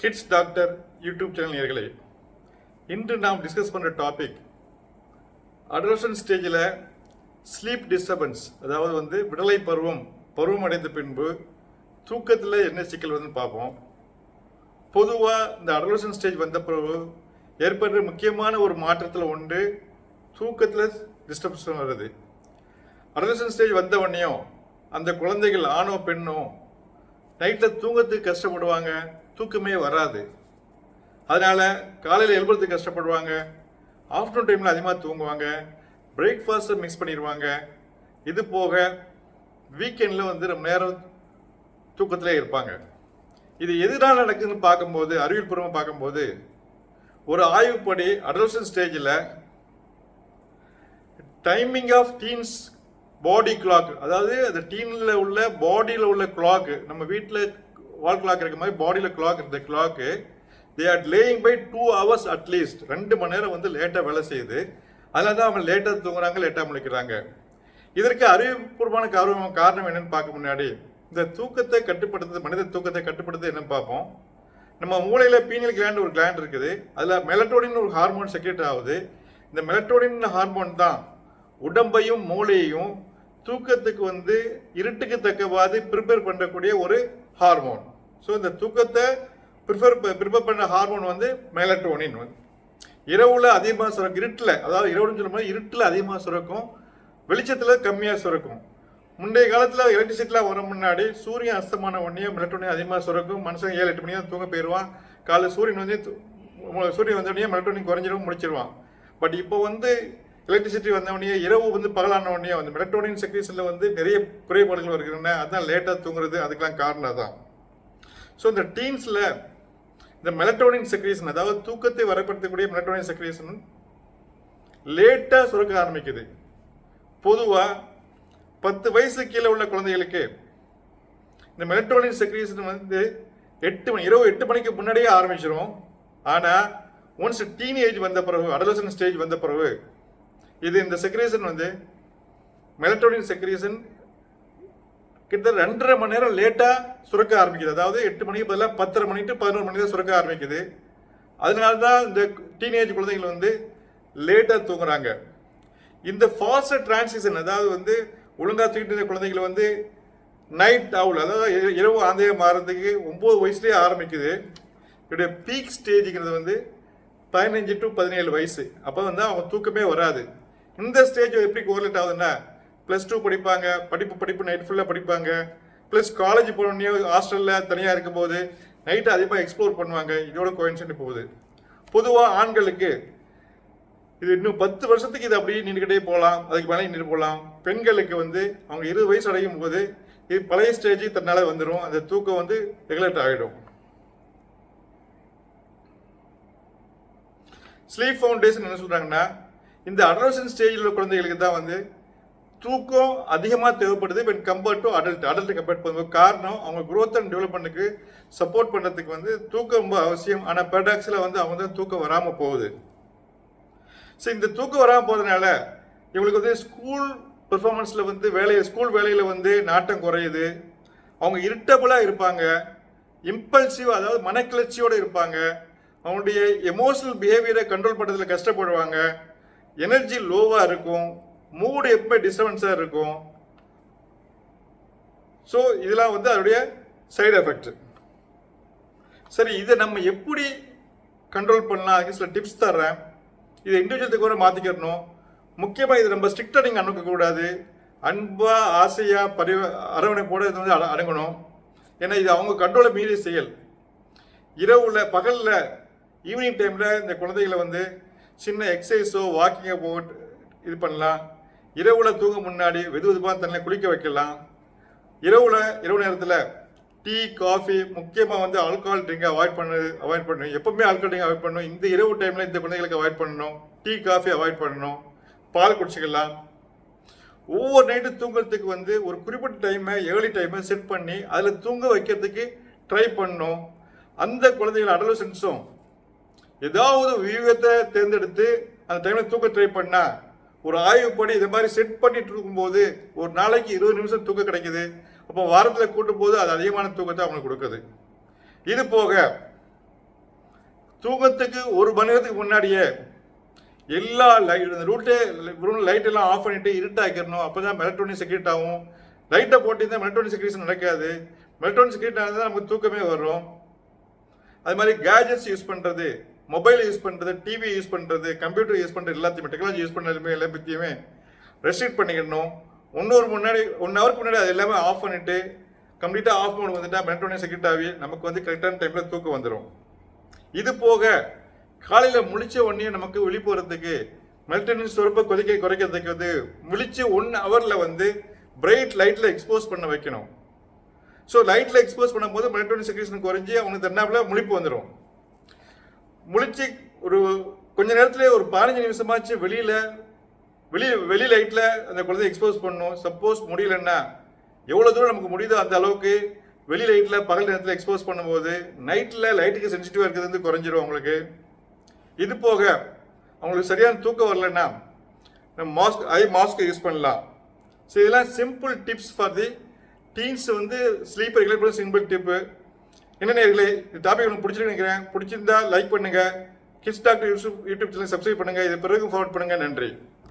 Kids doctor YouTube channel நேர்களே இன்று நாம் டிஸ்கஸ் பண்ணுற டாபிக் அடலசன் ஸ்டேஜில் ஸ்லீப் டிஸ்டர்பன்ஸ் அதாவது வந்து விடலை பருவம் பருவம் அடைந்த பின்பு தூக்கத்தில் என்ன சிக்கல் வந்து பார்ப்போம். பொதுவாக இந்த அடலசன் ஸ்டேஜ் வந்த பிறகு ஏற்படுற முக்கியமான ஒரு மாற்றத்தில் ஒன்று தூக்கத்தில் டிஸ்டர்பன்ஸ் வருது. அடலசன் ஸ்டேஜ் வந்த உடனேயும் அந்த குழந்தைகள் ஆணோ பெண்ணோ நைட்டில் தூங்கத்துக்கு கஷ்டப்படுவாங்க. தூக்கமே வராது. அதனால் காலையில் எழுப்புறதுக்கு கஷ்டப்படுவாங்க. ஆஃப்டர்நூன் டைமில் அதிகமாக தூங்குவாங்க. பிரேக்ஃபாஸ்ட்டை மிக்ஸ் பண்ணிடுவாங்க. இது போக வீக்கெண்டில் வந்து ரொம்ப நேரம் தூக்கத்திலே இருப்பாங்க. இது எதனால் நடக்குதுன்னு பார்க்கும்போது அறிவியல் பூர்வமாக பார்க்கும்போது ஒரு ஆய்வுப்படி அடல்சன் ஸ்டேஜில் timing of teens body clock அதாவது அந்த டீனில் உள்ள பாடியில் உள்ள கிளாக் நம்ம வீட்டில் வால் கிளாக் இருக்க மாதிரி பாடியில் கிளாக் இந்த clock they are laying by two hours at least ரெண்டு மணி நேரம் வந்து லேட்டாக வேலை செய்யுது. அதனால தான் அவங்க லேட்டாக தூங்குறாங்க லேட்டாக முழிக்கிறாங்க. இதற்கு அறிவுபூர்வமான காரணம் காரணம் என்னன்னு பார்க்க முன்னாடி இந்த தூக்கத்தை கட்டுப்படுத்துறது மனித தூக்கத்தை கட்டுப்படுத்துறது என்னன்னு பார்ப்போம். நம்ம மூளையில் பீனியல் கிளாண்ட் ஒரு கிளாண்ட் இருக்குது. அதில் மெலட்டோடின் ஒரு ஹார்மோன் செக்ரேட் ஆகுது. இந்த மெலட்டோடின் ஹார்மோன் தான் உடம்பையும் மூளையையும் தூக்கத்துக்கு வந்து இருட்டுக்கு தக்கவாது ப்ரிப்பேர் பண்ணக்கூடிய ஒரு ஹார்மோன் ஸோ இந்த தூக்கத்தை ப்ரிஃபர் ப்ரிஃபர் பண்ண ஹார்மோன் வந்து மேலட்டோனின் வந்து. இரவுல அதிகமாக சுரக்கும் இருட்டில் அதாவது இரவுன்னு சொல்லும்போது இருட்டில் அதிகமாக சுரக்கும் வெளிச்சத்தில் கம்மியாக சுரக்கும். முந்தைய காலத்தில் எலக்ட்ரிசிட்டிலாம் வர முன்னாடி சூரியன் அஸ்தமான உடனே மெலட்டோனின் அதிகமாக சுரக்கும் மனுஷன் ஏழு எட்டு மணி தான் தூங்க போயிடுவான் காலைல சூரியன் வந்து மு- சூரியன் வந்த உடனே குறைஞ்சிடும் முடிச்சிருவான். பட் இப்போ வந்து எலக்ட்ரிசிட்டி வந்த உடனே இரவு வந்து பகலான உடனே வந்து மெலட்டோனின் செக்ரேஷனில் வந்து நிறைய குறைபாடுகள் வருகின்றன. அதுதான் லேட்டாக தூங்குறது அதுக்கெலாம் காரணம் தான் ஸோ இந்த டீன்ஸில் இந்த மெலட்டோனின் செக்ரேஷன் அதாவது தூக்கத்தை வரப்படுத்தக்கூடிய மெலட்டோனின் செக்ரேஷன் லேட்டாக சுரக்க ஆரம்பிக்குது. பொதுவாக பத்து வயசு கீழே உள்ள குழந்தைகளுக்கு இந்த மெலட்டோனின் செக்ரேஷன் வந்து எட்டு மணி இரவு எட்டு மணிக்கு முன்னாடியே ஆரம்பிச்சிடும் ஆனால் ஒன்ஸ் டீன் ஏஜ் வந்த பிறகு அடலசன் ஸ்டேஜ் வந்த பிறகு இது இந்த செக்ரேஷன் வந்து மெலட்டோனின் செக்ரேஷன் கிட்டத்தட்ட ரெண்டரை மணி நேரம் லேட்டாக சுரக்க ஆரம்பிக்குது. அதாவது எட்டு மணிக்கு பதிலாக பத்தரை மணி டு பதினோரு மணி தான் சுரக்க ஆரம்பிக்குது. அதனால தான் இந்த டீனேஜ் குழந்தைகள் வந்து லேட்டாக தூங்குறாங்க. இந்த ஃபாஸ்ட் டிரான்சிஷன் அதாவது வந்து ஒழுங்காக தூக்கிட்டு இருந்த குழந்தைகள் வந்து நைட் அவுல் அதாவது இரவு ஆந்தையாக மாறுறதுக்கு ஒம்பது வயசுலேயே ஆரம்பிக்குது. இதோடைய பீக் ஸ்டேஜுங்கிறது வந்து பதினஞ்சு டு பதினேழு வயசு. அப்போ வந்து அவங்க தூக்கமே வராது. இந்த ஸ்டேஜ் எப்படி கோரிலேட் ஆகுதுன்னா ப்ளஸ் டூ படிப்பாங்க படிப்பு படிப்பு நைட் ஃபுல்லாக படிப்பாங்க. ப்ளஸ் காலேஜ் போனோடனே ஹாஸ்டலில் தனியாக இருக்கும்போது நைட்டு அதிகமாக எக்ஸ்ப்ளோர் பண்ணுவாங்க. இதோட கோயின்சென்ட் போகுது. பொதுவாக ஆண்களுக்கு இது இன்னும் பத்து வருஷத்துக்கு இது அப்படியே நின்றுக்கிட்டே போகலாம். அதுக்கு மேலே நின்று போகலாம். பெண்களுக்கு வந்து அவங்க இருபது வயசு அடையும் போது இது பழைய ஸ்டேஜ் தன்னால் வந்துடும் அந்த தூக்கம் வந்து ரெகுலேட் ஆகிடும். ஸ்லீப் ஃபவுண்டேஷன் என்ன சொல்கிறாங்கன்னா இந்த அடலசன் ஸ்டேஜில் உள்ள குழந்தைகளுக்கு தான் வந்து தூக்கம் அதிகமாக தேவைப்படுது. When compared to adult adult compared பண்ணும்போது காரணம் அவங்க க்ரோத் அண்ட் டெவலப்மெண்ட்டுக்கு சப்போர்ட் பண்ணுறதுக்கு வந்து தூக்கம் ரொம்ப அவசியம். ஆனால் பெடாக்ஸில் வந்து அவங்க தான் தூக்கம் வராமல் போகுது. ஸோ இந்த தூக்கம் வராமல் போகிறதுனால இவங்களுக்கு வந்து ஸ்கூல் பெர்ஃபார்மன்ஸில் வந்து வேலையை ஸ்கூல் வேலையில் வந்து நாட்டம் குறையுது. அவங்க இரிட்டபுளாக இருப்பாங்க. இம்பல்சிவ் அதாவது மனக்கிளர்ச்சியோடு இருப்பாங்க. அவங்களுடைய எமோஷனல் பிஹேவியரை கண்ட்ரோல் பண்ணுறதுல கஷ்டப்படுவாங்க. எனர்ஜி லோவாக இருக்கும். மூடு எப்பவுமே டிஸ்டர்பன்ஸாக இருக்கும். ஸோ இதெல்லாம் வந்து அதோடைய சைடு எஃபெக்ட் சரி இதை நம்ம எப்படி கண்ட்ரோல் பண்ணலாம்? அதுக்கு சில டிப்ஸ் தர்றேன். இதை இண்டிவிஜுவலுக்கு கூட மாற்றிக்கிறணும் முக்கியமாக இது ரொம்ப ஸ்ட்ரிக்டாக நீங்கள் அணுக்கக்கூடாது அன்பாக ஆசையாக பரி அரவணைப்போடு இது வந்து அணுகணும் ஏன்னா இது அவங்க கண்ட்ரோலை மீறிய செயல். இரவுல பகலில் ஈவினிங் டைமில் இந்த குழந்தைகளை வந்து சின்ன எக்ஸசைஸோ வாக்கிங்கோ போட்டு இது பண்ணலாம். இரவுல தூங்க முன்னாடி வெது வெதுவாக தண்ணியில் குளிக்க வைக்கலாம். இரவுல இரவு நேரத்தில் டீ காஃபி முக்கியமாக வந்து ஆல்கஹால் ட்ரிங்கை அவாய்ட் பண்ணு அவாய்ட் பண்ணணும் எப்பவுமே ஆல்கஹால் ட்ரிங்க் அவாய்ட் பண்ணணும். இந்த இரவு டைமில் இந்த குழந்தைகளுக்கு அவாய்ட் பண்ணணும். டீ காஃபி அவாய்ட் பண்ணணும். பால் குடிச்சிக்கலாம். ஒவ்வொரு நைட்டு தூங்குறதுக்கு வந்து ஒரு குறிப்பிட்ட டைமை ஏர்லி டைமை செட் பண்ணி அதில் தூங்க வைக்கிறதுக்கு ட்ரை பண்ணணும். அந்த குழந்தைகள் அடலசன்ஸும் ஏதாவது வியூகத்தை தேர்ந்தெடுத்து அந்த டைமில் தூக்க ட்ரை பண்ணால் ஒரு ஆய்வுப்படி இது மாதிரி செட் பண்ணிட்டு இருக்கும்போது ஒரு நாளைக்கு இருபது நிமிஷம் தூக்கம் கிடைக்குது. அப்போ வாரத்தில் கூட்டும் போது அது அதிகமான தூக்கத்தை அவங்களுக்கு கொடுக்குது. இது போக தூக்கத்துக்கு ஒரு மணி நேரத்துக்கு முன்னாடியே எல்லா லைட் ரூட்டே ரூம் லைட் எல்லாம் ஆஃப் பண்ணிட்டு இருட்டாக்கிடணும் அப்போ தான் மெலக்ட்ரானிக் செக்ரேட் ஆகும். லைட்டை போட்டிருந்தால் மெலக்ட்ரானிக் செக்ரேஷன் நடக்காது. மெலட்டோனின் செக்ரேட் தான் நமக்கு தூக்கமே வரும். அது மாதிரி கேஜெட்ஸ் யூஸ் பண்ணுறது மொபைல் யூஸ் பண்ணுறது டிவி யூஸ் பண்ணுறது கம்ப்யூட்டர் யூஸ் பண்ணுறது எல்லாத்தையுமே டெக்னாலஜி யூஸ் பண்ணுறதுமே எல்லா பற்றியுமே ரெஸ்ட்ரிக்ட் பண்ணிக்கணும். ஒன்னொரு முன்னாடி ஒன் ஹவருக்கு முன்னாடி அது எல்லாமே ஆஃப் பண்ணிட்டு கம்ப்ளீட்டாக ஆஃப் பண்ணி வந்துட்டால் மெலட்டோனின் செக்ரெட் ஆகி நமக்கு வந்து கரெக்டான டைமில் தூக்கம் வந்துடும் இது போக காலையில் முழிச்ச உடனே நமக்கு விழிப்புறதுக்கு மெல்டனின் சுரப்பை கொதிக்க குறைக்கிறதுக்கு வந்து முழிச்சு ஒன் ஹவரில் வந்து பிரைட் லைட்டில் எக்ஸ்போஸ் பண்ண வைக்கணும். ஸோ லைட்டில் எக்ஸ்போஸ் பண்ணும்போது மெல்டோனின் செக்ரேஷன் குறைஞ்சி அவனுக்கு தன்னாப்பில் முழிப்பு வந்துடும் முழிச்சு ஒரு கொஞ்ச நேரத்துல ஒரு பதினஞ்சு நிமிஷமாச்சு வெளியில வெளி வெளி லைட்ல அந்த குழந்தைய எக்ஸ்போஸ் பண்ணணும். சப்போஸ் முடியலன்னா எவ்வளவு தூரம் நமக்கு முடியுதோ அந்த அளவுக்கு வெளி லைட்ல பகல் நேரத்தில் எக்ஸ்போஸ் பண்ணும்போது நைட்ல லைட்டுக்கு சென்சிட்டிவாக இருக்கிறது வந்து குறைஞ்சிரும் அவங்களுக்கு இது போக அவங்களுக்கு சரியான தூக்கம் வரலன்னா நம்ம மாஸ்க் ஐ மாஸ்க் யூஸ் பண்ணலாம். ஸோ இதெல்லாம் simple tips for the teens வந்து ஸ்லீப்பர் ரெகுலேட் சிம்பிள் டிப்பு என்ன நேர்களே இந்த டாபிக் உங்களுக்கு பிடிச்சிருக்கு நினைக்கிறேன். பிடிச்சிருந்தா லைக் பண்ணுங்க. Kids doctor YouTube YouTube channel subscribe பண்ணுங்க. இதை பிறகு ஃபார்வர்ட் பண்ணுங்க. நன்றி.